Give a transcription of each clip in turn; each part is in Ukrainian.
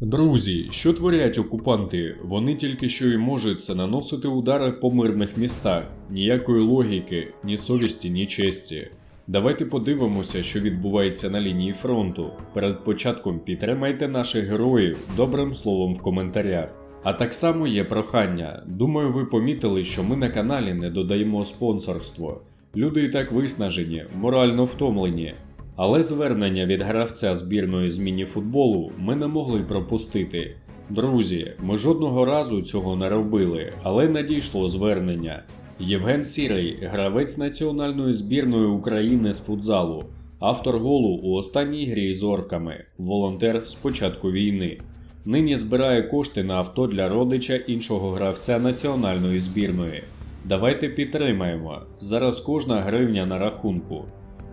Друзі, що творять окупанти? Вони тільки що і можуть це наносити удари по мирних містах. Ніякої логіки, ні совісті, ні честі. Давайте подивимося, що відбувається на лінії фронту. Перед початком підтримайте наших героїв добрим словом в коментарях. А так само є прохання. Думаю, ви помітили, що ми на каналі не додаємо спонсорство. Люди і так виснажені, морально втомлені. Але звернення від гравця збірної з міні-футболу ми не могли пропустити. Друзі, ми жодного разу цього не робили, але надійшло звернення. Євген Сірий, гравець національної збірної України з футзалу, автор голу у останній грі з орками, волонтер з початку війни. Нині збирає кошти на авто для родича іншого гравця національної збірної. Давайте підтримаємо. Зараз кожна гривня на рахунку.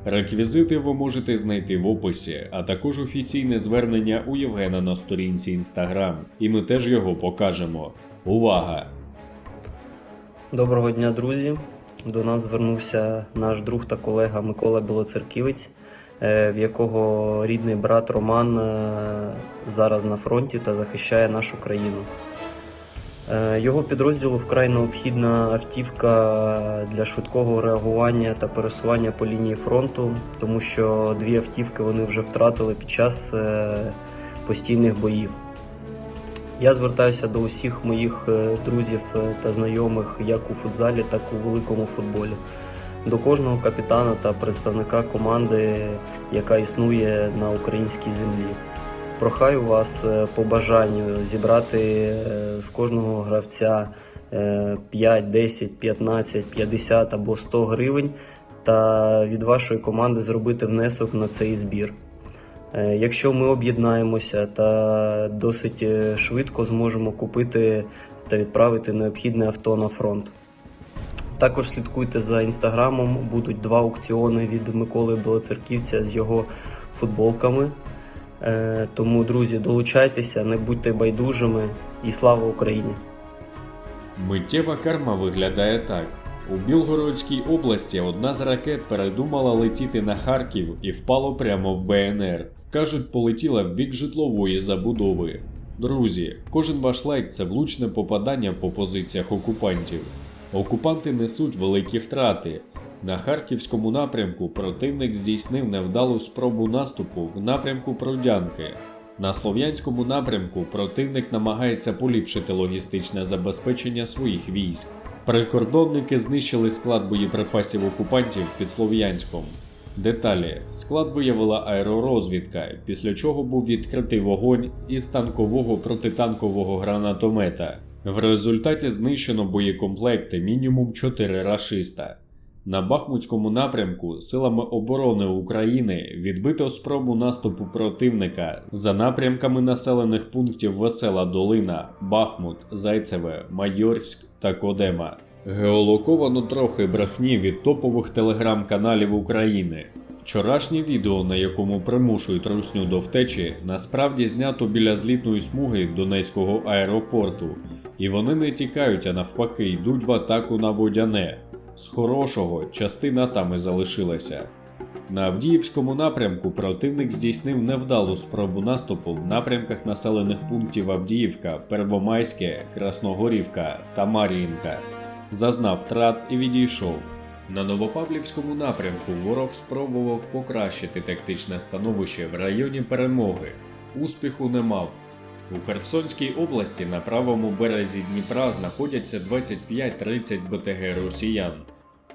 Реквізити ви можете знайти в описі, а також офіційне звернення у Євгена на сторінці Instagram, і ми теж його покажемо. Увага! Доброго дня, друзі. До нас звернувся наш друг та колега Микола Білоцерківець, е, в якого рідний брат Роман е, зараз на фронті та захищає нашу країну. Е, Його підрозділу вкрай необхідна автівка для швидкого реагування та пересування по лінії фронту, тому що дві автівки вони вже втратили під час е, постійних боїв. Я звертаюся до усіх моїх е, друзів та знайомих як у футзалі, так і у великому футболі. До кожного капітана та представника команди, яка існує на українській землі. Прохаю вас е, по бажанню зібрати е, з кожного гравця е, 5, 10, 15, 50 або 100 гривень та від вашої команди зробити внесок на цей збір. Е, Якщо ми об'єднаємося та досить швидко зможемо купити та відправити необхідне авто на фронт. Також слідкуйте за інстаграмом, будуть два аукціони від Миколи Білоцерківця з його футболками. Е, Тому, друзі, долучайтеся, не будьте байдужими і слава Україні! Миттєва карма виглядає так. У Білгородській області одна з ракет передумала летіти на Харків і впало прямо в БНР. Кажуть, полетіла в бік житлової забудови. Друзі, кожен ваш лайк це влучне попадання по позиціях окупантів. Окупанти несуть великі втрати. На харківському напрямку противник здійснив невдалу спробу наступу в напрямку Продянки. На слов'янському напрямку противник намагається поліпшити логістичне забезпечення своїх військ. Прикордонники знищили склад боєприпасів окупантів під Слов'янськом. Деталі: склад виявила аеророзвідка, після чого був відкритий вогонь із танкового протитанкового гранатомета. В результаті знищено боєкомплекти мінімум 4 рашиста. На Бахмутському напрямку силами оборони України відбито спробу наступу противника за напрямками населених пунктів Весела Долина, Бахмут, Зайцеве, Майорськ та Кодема. Геолоковано трохи брехні від топових телеграм-каналів України. Вчорашнє відео, на якому примушують русню до втечі, насправді знято біля злітної смуги Донецького аеропорту, і вони не тікають, а навпаки йдуть в атаку на водяне. З хорошого частина там і залишилася. На Авдіївському напрямку противник здійснив невдалу спробу наступу в напрямках населених пунктів Авдіївка, Первомайське, Красногорівка та Мар'їнка. Зазнав втрат і відійшов. На Новопавлівському напрямку ворог спробував покращити тактичне становище в районі перемоги. Успіху не мав. У Херсонській області на правому березі Дніпра знаходяться 25-30 БТГ росіян.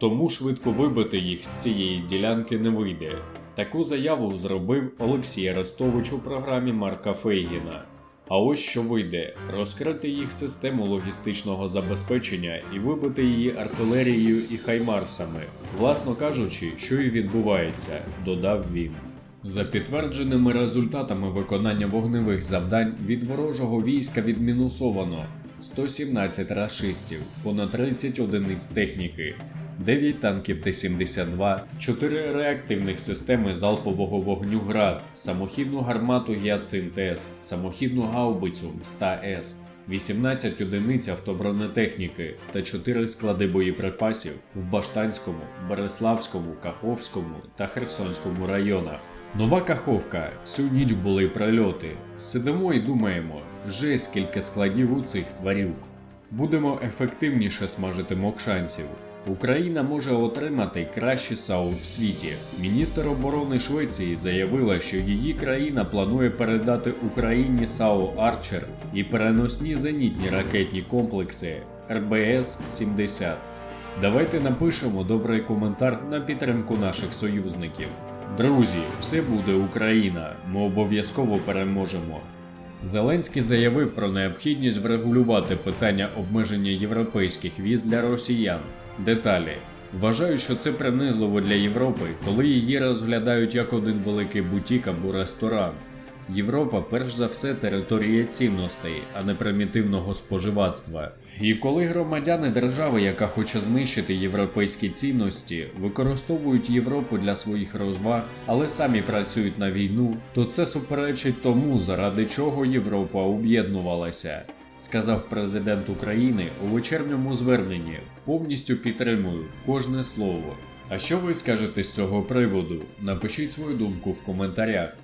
Тому швидко вибити їх з цієї ділянки не вийде. Таку заяву зробив Олексій Арестович у програмі Марка Фейгіна. А ось що вийде: розкрити їх систему логістичного забезпечення і вибити її артилерією і хаймарсами, власно кажучи, що і відбувається, додав він. За підтвердженими результатами виконання вогневих завдань від ворожого війська відмінусовано 117 рашистів, понад 30 одиниць техніки, 9 танків Т-72, 4 реактивних системи залпового вогню ГРАД, самохідну гармату Гіацинт-С, самохідну гаубицю МСТА-С, 18 одиниць автобронетехніки та 4 склади боєприпасів в Баштанському, Береславському, Каховському та Херсонському районах. Нова каховка. Всю ніч були прильоти. Сидимо і думаємо, жесть скільки складів у цих тварюк. Будемо ефективніше смажити мокшанців. Україна може отримати кращі САУ в світі. Міністр оборони Швеції заявила, що її країна планує передати Україні САУ Арчер і переносні зенітні ракетні комплекси РБС-70. Давайте напишемо добрий коментар на підтримку наших союзників. Друзі, все буде Україна. Ми обов'язково переможемо. Зеленський заявив про необхідність врегулювати питання обмеження європейських віз для росіян. Деталі. Вважаю, що це принизливо для Європи, коли її розглядають як один великий бутік або ресторан. Європа перш за все територія цінностей, а не примітивного споживацтва. І коли громадяни держави, яка хоче знищити європейські цінності, використовують Європу для своїх розваг, але самі працюють на війну, то це суперечить тому, заради чого Європа об'єднувалася. Сказав президент України у вечірньому зверненні. Повністю підтримую кожне слово. А що ви скажете з цього приводу? Напишіть свою думку в коментарях.